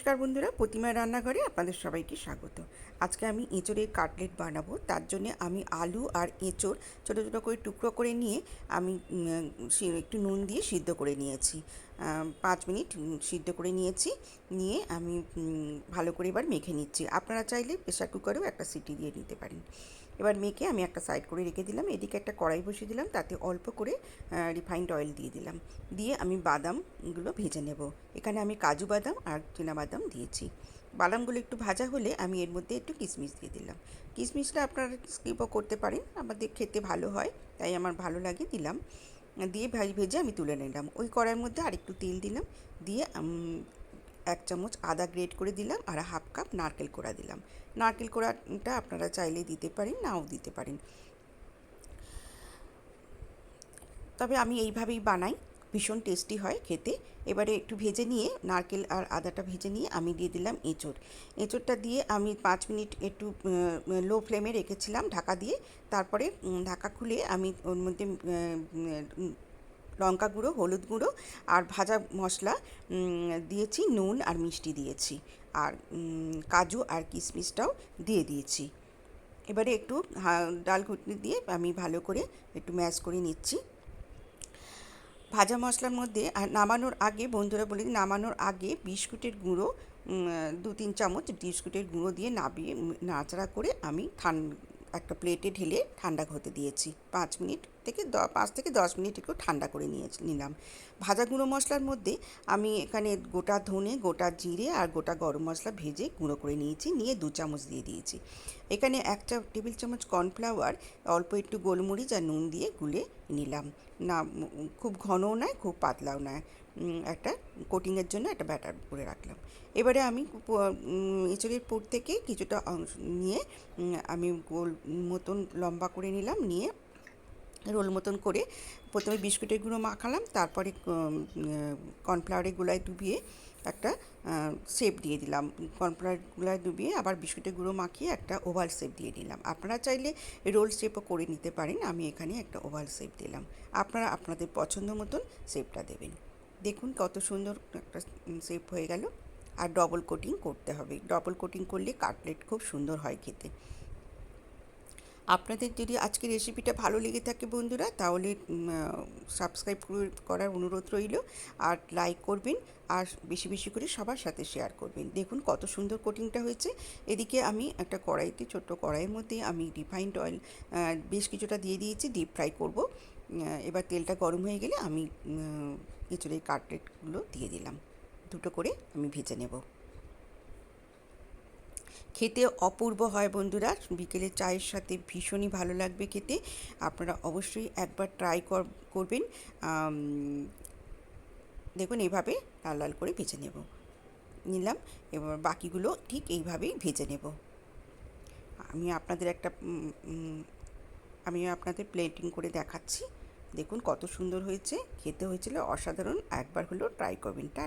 নমস্কার বন্ধুরা প্রতিমা রান্নাঘরে আপনাদের সবাইকে স্বাগত। আজকে আমি এঁচড়ের কাটলেট বানাবো, তার জন্য আমি আলু আর এঁচড় ছোটো ছোটো করে টুকরো করে নিয়ে আমি একটু নুন দিয়ে সিদ্ধ করে নিয়েছি। পাঁচ মিনিট সিদ্ধ করে নিয়েছি। নিয়ে আমি ভালো করে এবার মেখে নিচ্ছি। আপনারা চাইলে প্রেশার কুকারেও একটা সিটি দিয়ে নিতে পারেন। এবার মেখে আমি একটা সাইড করে রেখে দিলাম। এদিকে একটা কড়াই বসিয়ে দিলাম। তাতে অল্প করে রিফাইন্ড অয়েল দিয়ে দিলাম। দিয়ে আমি বাদামগুলো ভেজে নেব। এখানে আমি কাজু বাদাম আর বাদাম দিয়েছি। বাদামগুলো একটু ভাজা হলে আমি এর মধ্যে একটু কিশমিশ দিয়ে দিলাম। কিশমিশটা আপনারা স্কিপও করতে পারেন। আমাদের খেতে ভালো হয়, তাই আমার ভালো লাগে দিলাম। দিয়ে ভাজ ভেজে আমি তুলে নিলাম। ওই কড়াইয়ের মধ্যে আরেকটু তেল দিলাম, দিয়ে এক চামচ আদা গ্রেট করে দিলাম আর হাফ কাপ নারকেল কোড়া দিলাম। নারকেল কোড়াটা আপনারা চাইলে দিতে পারেন, নাও দিতে পারেন। তবে আমি এইভাবেই বানাই। ভীষণ টেস্টি হয় খেতে। এবারে একটু ভেজে নিয়ে, নারকেল আর আদাটা ভেজে নিয়ে আমি দিয়ে দিলাম এঁচড়। এঁচড়টা দিয়ে আমি পাঁচ মিনিট একটু লো ফ্লেমে রেখেছিলাম ঢাকা দিয়ে। তারপরে ঢাকা খুলে আমি ওর মধ্যে লঙ্কা গুঁড়ো, হলুদ গুঁড়ো আর ভাজা মশলা দিয়েছি, নুন আর মিষ্টি দিয়েছি। আর কাজু আর কিশমিশটাও দিয়ে দিয়েছি। এবারে একটু ডাল ঘুটনি দিয়ে আমি ভালো করে একটু ম্যাশ করে নিচ্ছি। ভাজা মশলার মধ্যে নামানোর আগে বন্ধুরা বলি নামানোর আগে বিস্কুটের গুঁড়ো দু তিন চামচ বিস্কুটের গুঁড়ো দিয়ে নাবিয়ে নাচড়া করে আমি ঠান একটা প্লেটে ঢেলে ঠান্ডা হতে দিয়েছি। পাঁচ মিনিট থেকে দ, পাঁচ থেকে দশ মিনিট একটু ঠান্ডা করে নিয়ে নিলাম। ভাজা গুঁড়ো মশলার মধ্যে আমি এখানে গোটা ধনে, গোটা জিরে আর গোটা গরম মশলা ভেজে গুঁড়ো করে নিয়েছি, নিয়ে দু চামচ দিয়ে দিয়েছি। এখানে একটা টেবিল চামচ কর্নফ্লাওয়ার, অল্প একটু গোলমরিচ আর নুন দিয়ে গুলে নিলাম। না, খুব ঘনও নয়, খুব পাতলাও নয়। একটা কোটিংয়ের জন্য একটা ব্যাটার করে রাখলাম। এবারে আমি এঁচড়ের পুর থেকে কিছুটা অংশ নিয়ে আমি গোল মতন লম্বা করে নিলাম, নিয়ে রোল মতন করে প্রথমে বিস্কুটের গুঁড়ো মাখালাম, তারপরে কর্নফ্লাওয়ারের গুলায় ডুবিয়ে একটা শেপ দিয়ে দিলাম। কর্নফ্লাওয়ার গুঁড়ায় ডুবিয়ে আবার বিস্কুটের গুঁড়ো মাখিয়ে একটা ওভাল শেপ দিয়ে দিলাম। আপনারা চাইলে রোল শেপও করে নিতে পারেন, আমি এখানে একটা ওভাল শেপ দিলাম। আপনারা আপনাদের পছন্দ মতন শেপটা দেবেন। দেখুন কত সুন্দর একটা শেপ হয়ে গেল। আর ডবল কোটিং করতে হবে। ডবল কোটিং করলে কাটলেট খুব সুন্দর হয় খেতে। আপনাদের যদি আজকের রেসিপিটা ভালো লেগে থাকে বন্ধুরা, তাহলে সাবস্ক্রাইব করার অনুরোধ রইল। আর লাইক করবেন, আর বেশি বেশি করে সবার সাথে শেয়ার করবেন। দেখুন কত সুন্দর কোটিংটা হয়েছে। এদিকে আমি একটা কড়াইতে, ছোট্ট কড়াইয়ের মধ্যে আমি রিফাইন্ড অয়েল বেশ কিছুটা দিয়ে দিয়েছি ডিপ ফ্রাই করব। এবার তেলটা গরম হয়ে গেলে আমি এঁচড়ের কাটলেটগুলো দিয়ে দিলাম। দুটো করে আমি ভেজে নেব। খেতে অপূর্ব হয় বন্ধুরা। বিকেলে চায়ের সাথে ভীষণই ভালো লাগবে খেতে। আপনারা অবশ্যই একবার ট্রাই করবেন। দেখুন এইভাবে লাল লাল করে ভেজে নেব। নিলাম, এবার বাকিগুলো ঠিক এইভাবেই ভেজে নেব। আমি আপনাদের একটা আমি আপনাদের প্লেটিং করে দেখাচ্ছি। দেখুন কত সুন্দর হয়েছে। খেতে হয়েছিল অসাধারণ। একবার হলেও ট্রাই করবেন। টা